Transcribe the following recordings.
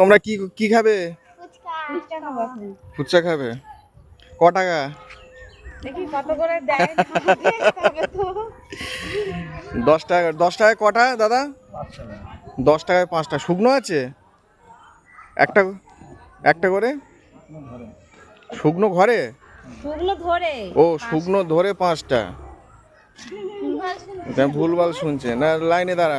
তোমরা কি কি খাবে? ফুচকা। খাব এখন। ফুচকা খাবে? ক টাকা? দেখি কত করে দেয় তো। দশ টাকা দশ টাকায় কটা দাদা? দশ টাকায় পাঁচটা শুকনো আছে? একটা একটা করে? শুকনো ঘরে? শুকনো ধরে। ও শুকনো ধরে পাঁচটা। ভুলভাল শুনছে। না লাইনে দাঁড়া।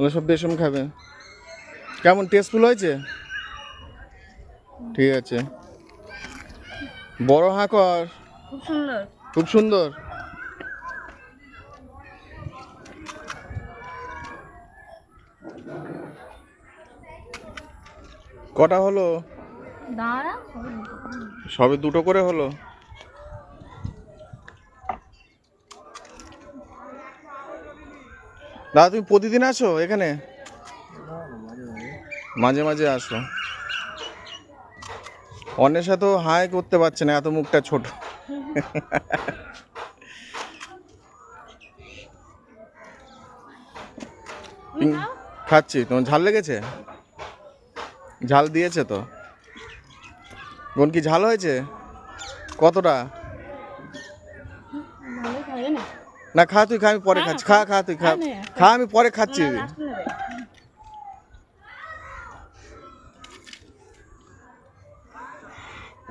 ওগুলো সব বেসম খাবে। কেমন টেস্টফুল হয়েছে? ঠিক আছে। বড় হাঁ কর খুব সুন্দর। খুব সুন্দর। কটা হলো? দাঁড়া। সবে দুটো করে হলো? দাদা তুমি প্রতিদিন আসো এখানে? মাঝে মাঝে আসো। অন্যের সাথেও হাই করতে পারছে না এত মুখটা ছোট। খাচ্ছি। তোমার ঝাল লেগেছে? ঝাল দিয়েছে তো। বোন কি ঝাল হয়েছে? কতটা? না খা তুই খা আমি পরে খাচ্ছি। খা খা তুই খা খা আমি পরে খাচ্ছি।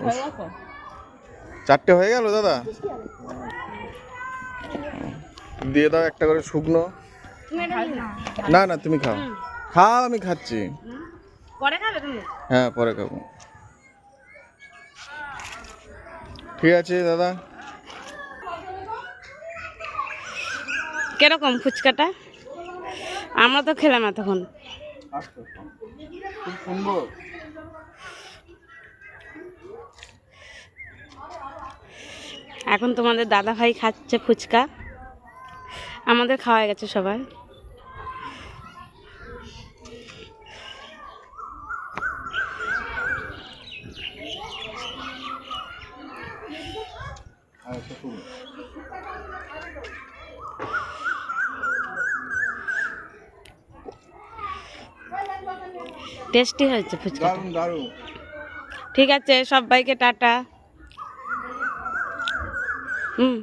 হয়ে? চারটে হয়ে গেল দাদা? দিয়ে দাও একটা করে শুকনো। না না তুমি খাও। খাও আমি খাচ্ছি। পরে খাবে তুমি? হ্যাঁ পরে খাব। ঠিক আছে দাদা। কীরকম ফুচকাটা? আমরা তো খেলাম এতক্ষণ। এখন তোমাদের দাদা ভাই খাচ্ছে ফুচকা। আমাদের খাওয়া গেছে সবাই। টেস্টি হয়েছে ফুচকা ঠিক আছে সব বাইকে টাটা। হুম।